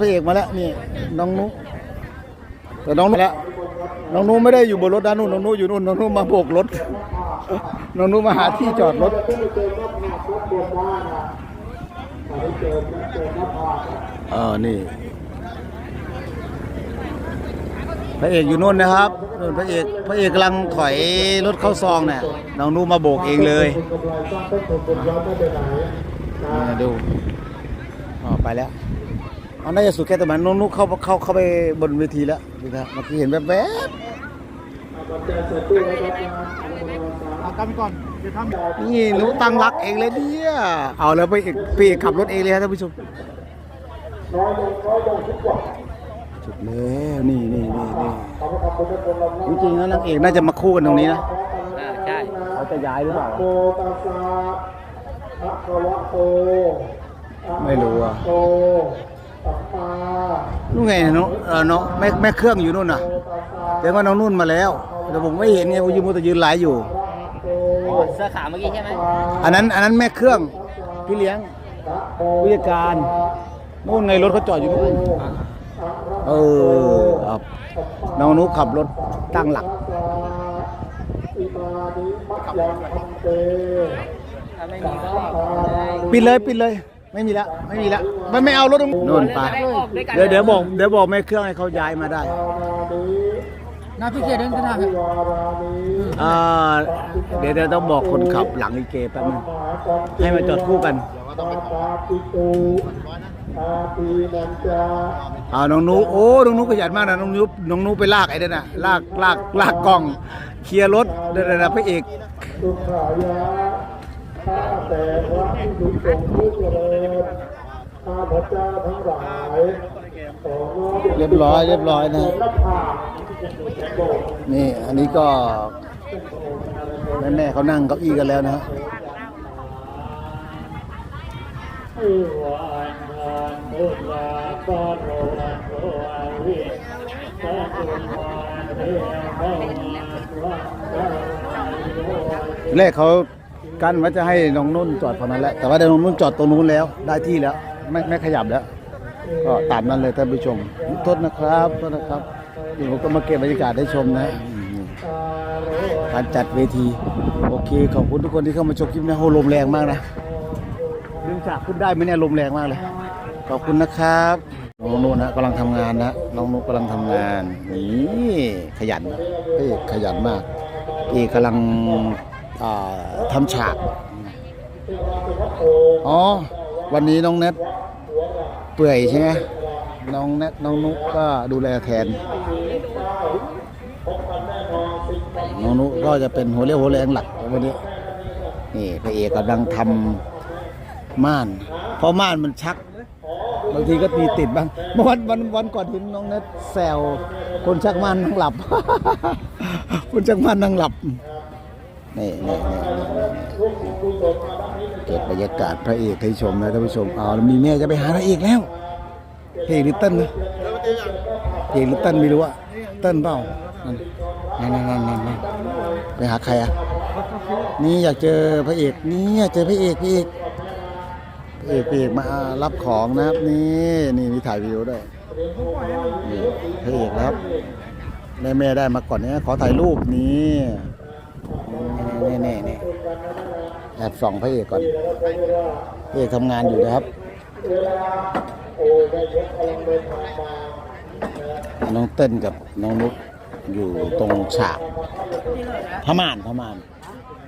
พระเอกมาแล้วนี่น้องนุแต่น้องนุแล้วน้องนุไม่ได้อยู่บนรถนะนู่นน้องนุอยู่นู่นน้องนุมาโบกรถน้องนุมาหาที่จอดรถเออนี่พระเอกอยู่นู่นนะครับนู่นพระเอกพระเอกกำลังถอยรถเข้าซองเนี่ยน้องนุมาโบกเองเลยดูอ๋อไปแล้ว เอาน่าจะสุดแค่ตรงนั้นน้องนุเข้าเข้าเข้าไปบนเวทีแล้วดูนะเมื่อกี้เห็นแวบเอากันก่อนเดี๋ยวทำๆนี่นุตั้งรักเองเลยเนี่ยเอาแล้วไปเอกพี่เอกขับรถเองเลยครับท่านผู้ชมจุดแล้วนี่นี่นี่นี่จริงๆแล้วนางเอกน่าจะมาคู่กันตรงนี้นะใช่เขาจะย้ายหรือเปล่าโตตัสสะภะคะวะโตไม่รู้อะ โตสัมมา นู่นไงน้องเออน้องแม่แม่เครื่องอยู่นู่นน่ะโตตัสสะแต่ว่าน้องนุ่นมาแล้วแต่ผมไม่เห็นไงผมยืนมัวแต่ยืนไลฟ์อยู่โตเสื้อขาวเมื่อกี้ใช่ไหมอันนั้นอันนั้นแม่เครื่องพี่เลี้ยงผู้จัดการนู่นไงรถเขาจอดอยู่นู่นเออครับน้องนุขับรถตั้งหลักอิมานิมัจยังพันเตถ้าไม่มีก็ปิดเลยปิดเลย ไม่มีละไม่มีละไม่ไม่เอารถตรงนู่นไปเดี๋ยวเดี๋ยวบอกเดี๋ยวบอกแม่เครื่องให้เขาย้ายมาได้อารานิน้าพี่เกดเดินขนาดวิวารานิอ่าเดี๋ยวเดี๋ยวต้องบอกคนขับหลังอีเกแป๊บนึงมหาจันติให้มาจอดคู่กันตาตาปิตูอาปีนันจาอ่าน้องนุโอ้น้องนุขยันมากนะน้องนุน้องนุไปลากไอ้นั่นน่ะลากลากลากกล้อง เคลียร์รถเดี๋ยวเดี๋ยวเดี๋ยวพระเอกสุ ขายะข้าแต่พระผู้มีสงฆ์ผู้เจริญข้าพระเจ้าทั้งหลายขอน้อมเรียบร้อยเรียบร้อยนะพระพานี่อันนี้ก็แม่แม่ๆเขานั่งเก้าอี้กันแล้วนะฮะอุวันวันอุลาปาโนรันโตอาวิสาธุวันเทวะวันวันแรกเขา กั้นว่าจะให้น้องนุ่นจอดฝั่งนั้นแหละแต่ว่าเดี๋ยวน้องนุ่นจอดตรงนู้นแล้วได้ที่แล้ว ไม่ไม่ขยับแล้ว ก็ตามนั้นเลยท่านผู้ชมโทษนะครับโทษนะครับนี่ผมก็มาเก็บบรรยากาศให้ชมนะการจัดเวที โอเคขอบคุณทุกคนที่เข้ามาชมคลิปนะโหลมแรงมากนะดึงฉากขึ้นได้ไหมเนี่ยลมแรงมากเลย ขอบคุณนะครับน้องนุ่นนะกำลังทำงานนะน้องนุ่นกำลังทำงานนี่ขยันเอ้ยขยันมากเอกกำลัง ทำฉาก อ๋อ วันนี้น้องเน็ตเปื่อยใช่ไหมน้องเน็ตน้องนุกก็ดูแลแทน น้องนุกก็จะเป็นหัวเรี่ยวหัวแรงหลักวันนี้ นี่พระเอกกำลังทำม่าน เพราะม่านมันชักบางทีก็มีติดบ้างเมื่อวันวันวันก่อนเห็นน้องเน็ตแซวคนชักม่านนั่งหลับ คนชักม่านนั่งหลับ นี่นี่นี่นี่เก็บบรรยากาศพระเอกให้ชมนะท่านผู้ชมเอามีแม่จะไปหาพระเอกแล้วพระเอกหรือเต้นนะพระเอกหรือเต้นไม่รู้อะเต้นเปล่านั่นนั่นนั่นนั่นไปหาใครอะนี่อยากเจอพระเอกนี่อยากเจอพระเอกพระเอกพระเอกพระเอกมารับของนะครับ นี่นี่มีถ่ายวิดีโอด้วยนี่พระเอกครับแม่แม่ได้มาก่อนเนี่ยขอถ่ายรูปนี่ นี่นี่นี่แอบส่องพระเอกก่อนพระเอกทำงานอยู่นะครับน้องเต้นกับน้องนุกอยู่ตรงฉากพม่านพม่าน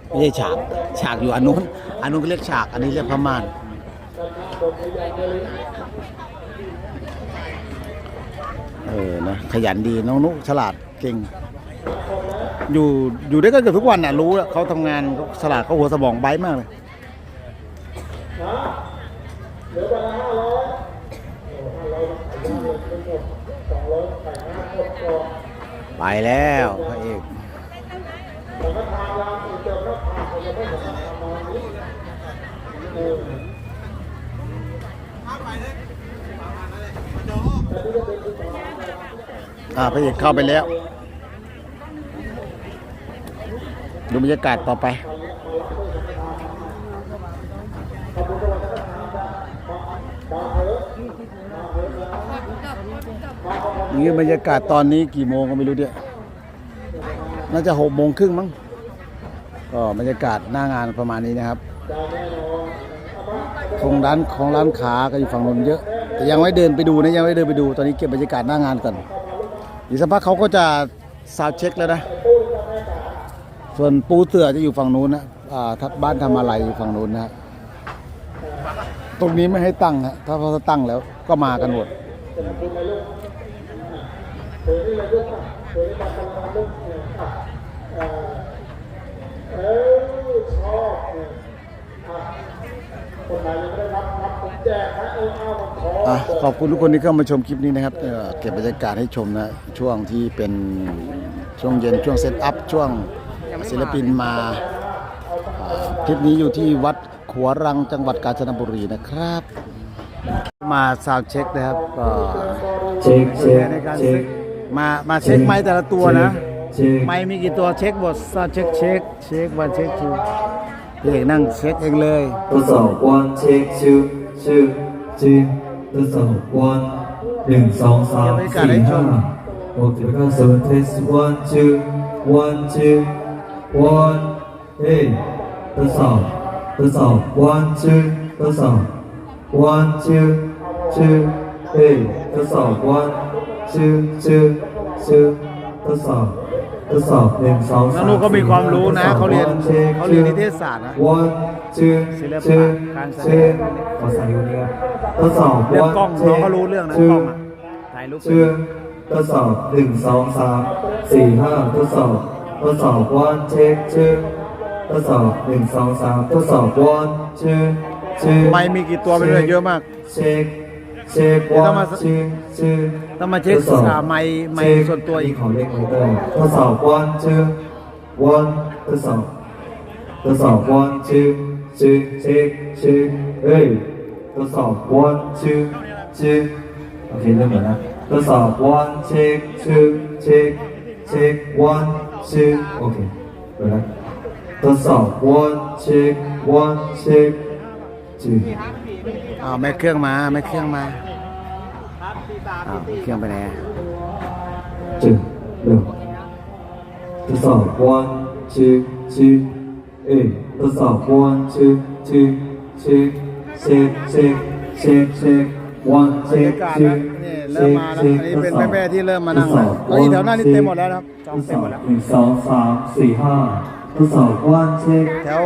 ไม่ใช่ฉาก ฉากอยู่อันนู้นอันนู้นเรียกฉาก อันนี้เรียกพม่านเออนะขยันดีน้องนุกฉลาดเก่ง อยู่อยู่ด้วยกันเกือบทุกวันน่ะรู้แล้วเขาทำงานเขาฉลาดเขาหัวสมองไบร์ทมากเลย ไปแล้วพระเอกอ่าพระเอกเข้าไปแล้ว ดูบรรยากาศต่อไป นี่บรรยากาศตอนนี้กี่โมงก็ไม่รู้เนี่ยน่าจะหกโมงครึ่งมั้งก็บรรยากาศหน้างานประมาณนี้นะครับของร้านของร้านขาก็อยู่ฝั่งนู้นเยอะ แต่ยังไม่เดินไปดูนะยังไม่เดินไปดู ตอนนี้เก็บบรรยากาศหน้างานก่อนอีกสักพักเขาก็จะซาวเช็คแล้วนะ ส่วนปูเสือจะอยู่ฝั่งนู้นนะอ่าทับบ้านทำอะไรอยู่ฝั่งนู้นนะฮะตรงนี้ไม่ให้ตั้งฮะถ้าเขาตั้งแล้วก็มากันหมดเออชอบคนไหนยังไม่ได้รับรับผมแจกนะเออเอาขออะขอบคุณทุกคนที่เข้ามาชมคลิปนี้นะครับเก็บบรรยากาศให้ชมนะ ช่วงที่เป็นช่วงเย็นช่วงเซตอัพช่วง ศิลปินมาอ่าคลิปนี้อยู่ที่วัดขัวรังจังหวัดกาญจนบุรีนะครับ มาซาวด์เช็คนะครับก็เช็คเช็คในการเช็คมามาเช็คไม้แต่ละตัวนะเช็คไม้มีกี่ตัวเช็คหมดซาวด์เช็คเช็คเช็ควันเช็คทูพี่เอกนั่งเช็คเองเลยทดสอบ one check two two two ทดสอบ one หนึ่งสองสามสี่ห้าหกเจ็ดแปดเก้าสิบ test one two one two one เฮ้ยทดสอบทดสอบ one two ทดสอบ one two two เฮ้ยทดสอบ one two two two ทดสอบทดสอบหนึ่งสองน้สาองมนุก็มีความรู้นะทดสอบเขาเรียน one check เขาเรียน two นิเทศศาสตร์นะ one two ศิลปะ two การแสด two งขอสายนิ้วนี้ครับทดสอบเรื่องกล้อง one น้อง check ก็รู้เรื่องนะ two กล้องอะถ่ายรูปเป็น two ทดสอบหนึ่งสองสามสี่ห้าทดสอบ ทดสอบ one check two ทดสอบหนึ่งสองสามทดสอบ one two two ไม้มีกี่ตัวไปเรื่อยเยอะมาก เช็คเช็คเดี๋ยวต้อง one มา two two ต้องมาเช็คทดสอบอ่าไมค์ไมค์เช็คส่วนตัวอีกของเล็กมอนิเตอร์ทดสอบ one two one ทดสอบทดสอบ one two two เช็คเช็คเอ้ยทดสอบ one two two โอเคเริ่มแล้วนะทดสอบ one check two check check one two โอเค เริ่มแล้วทดสอบ one check one check two อ้าวแม่เครื่องมาแม่เครื่องมาอ้าวเครื่องไปไหนอะจึงเริ่มทดสอบ one two two เอ้ยทดสอบ one two two check check check check check one บรร check ยากาศ two นะนี่เริ่มมาแล้ว อันนี้เป็นแม่ๆที่เริ่มมานั่งแล้วเก้าอี้แถวหน้านี่เต็มหมดแล้วนะครับจองเต็มหมดแล้วหนึ่งสองสามสี่ห้าทดสอบ one check แถว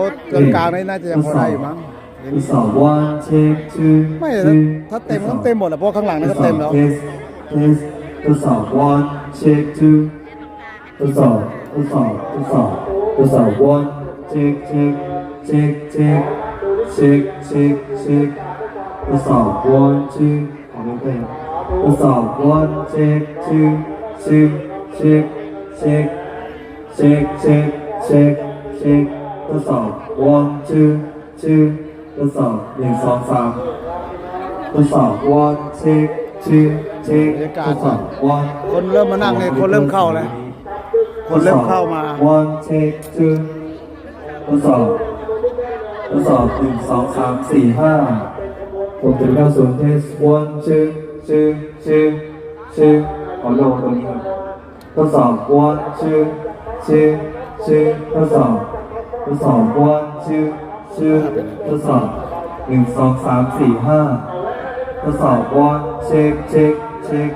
กลางๆนี่น่าจะยังพอได้อยู่มั้งเห็นทดสอบ one check two ไม่ถ้า two ถ้าเต็มก็ต้องเต็มหมดแหละเพราะข้างหลังนี่ก็เต็มแล้วทดสอบ test test ทดสอบ one check two ทดสอบทดสอบทดสอบทดสอบ one check check check check check check check ทดสอบ one two ขอไม่เป็นทดสอบ one check two check check check check check check check ทดสอบ one two two ทดสอบหนึ่งสองสามทดสอบ one check two check ทดสอบ one คนเริ่มมานั่งเลยคนเริ่มเข้าแล้ว คนเริ่มเข้ามา one take two ทดสอบทดสอบหนึ่งสองสามสี่ห้า ผมจะเข้าสู่เทสวันชื่อชื่อชื่อชื่อขอลงตรงนี้ครับทดสอบวันชื่อชื่อชื่อทดสอบทดสอบวันชื่อชื่อทดสอบหนึ่งสองสามสี่ห้าทดสอบวันเช็คเช็คเช็ค